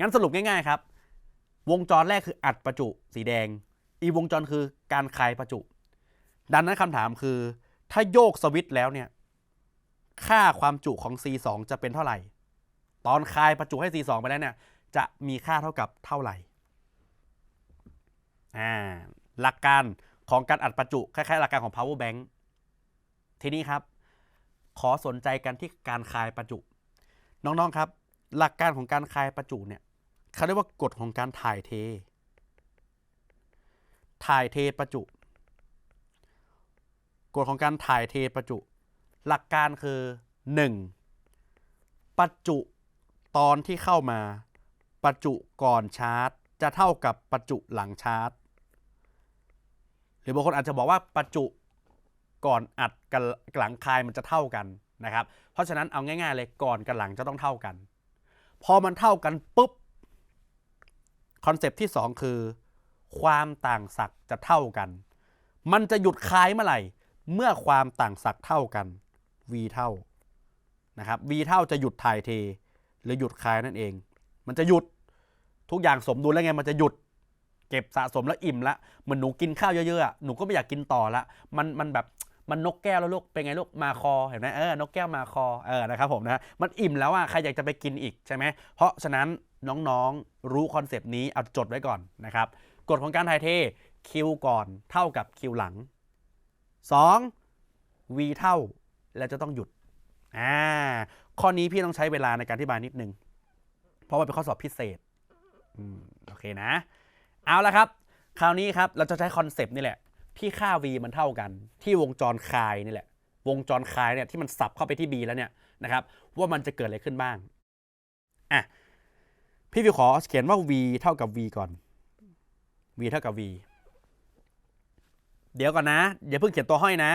งั้นสรุปง่ายๆครับ วงจรแรกคืออัดประจุสีแดง อีกวงจรคือการคลายประจุ ดังนั้นคำถามคือ ถ้าโยกสวิตช์แล้วเนี่ย ค่าความจุของ C2 จะเป็นเท่าไหร่ ตอนคลายประจุให้ C2 ไปแล้วเนี่ย จะมีค่าเท่ากับเท่าไหร่อ่าหลักการของการอัดประจุคล้ายๆหลักการของ power bank ทีนี้ครับ ขอสนใจกันที่การคลายประจุ น้องๆครับ หลักการของการคลายประจุเนี่ย เขาเรียกว่ากฎของการถ่ายเท ถ่ายเทประจุ กฎของการถ่ายเทประจุ หลักการคือ 1. ประจุตอนที่เข้ามา ประจุก่อนชาร์จ จะเท่ากับประจุหลังชาร์จ หรือบางคนอาจจะบอกว่าประจุก่อนอัดกับหลังคลายมันจะเท่ากันนะครับ เพราะฉะนั้นเอาง่าย ๆ เลยก่อนกับหลังจะต้องเท่ากัน พอมันเท่ากันปุ๊บ อนเซปต์ที่ 2 คือ ความต่างศักย์จะเท่ากัน มันจะหยุดคลายเมื่อไหร่ เมื่อความต่างศักย์เท่ากัน v เท่านะครับ v เท่าจะหยุดถ่ายเท หรือหยุดคลายนั่นเอง มันจะหยุดทุกอย่างสมดุลแล้วไงมันจะหยุดเก็บสะสมแล้วอิ่มละเหมือนหนูกินข้าวเยอะๆอะหนูก็ไม่อยากกินต่อละมันมันแบบ มันนกแก้วแล้วลูกเป็นไงลูกมาคอเห็นไหมเออนกแก้วมาคอเออนะครับผมนะมันอิ่มแล้วอะใครอยากจะไปกินอีกใช่ไหมเพราะฉะนั้นน้องๆรู้คอนเซปต์นี้เอาจดไว้ก่อนนะครับกฎของการถ่ายเทคิวก่อนเท่ากับคิวหลัง 2. v เท่าแล้วจะต้องหยุดอ่าข้อนี้พี่ต้องใช้เวลาในการอธิบายนิดนึง เพราะว่าเป็นข้อสอบพิเศษอืมโอเคนะ เอาละครับ คราวนี้ครับเราจะใช้คอนเซปต์นี่แหละ ที่ค่า v มันเท่ากัน ที่วงจรคลายนี่แหละ วงจรคลายเนี่ยที่มันสับเข้าไปที่ b แล้วเนี่ยนะครับ ว่ามันจะเกิดอะไรขึ้นบ้างอะพี่วิวขอเขียนว่า v เท่ากับ v ก่อน v เท่ากับ v เดี๋ยวก่อนนะอย่าเพิ่งเขียนตัวห้อยนะ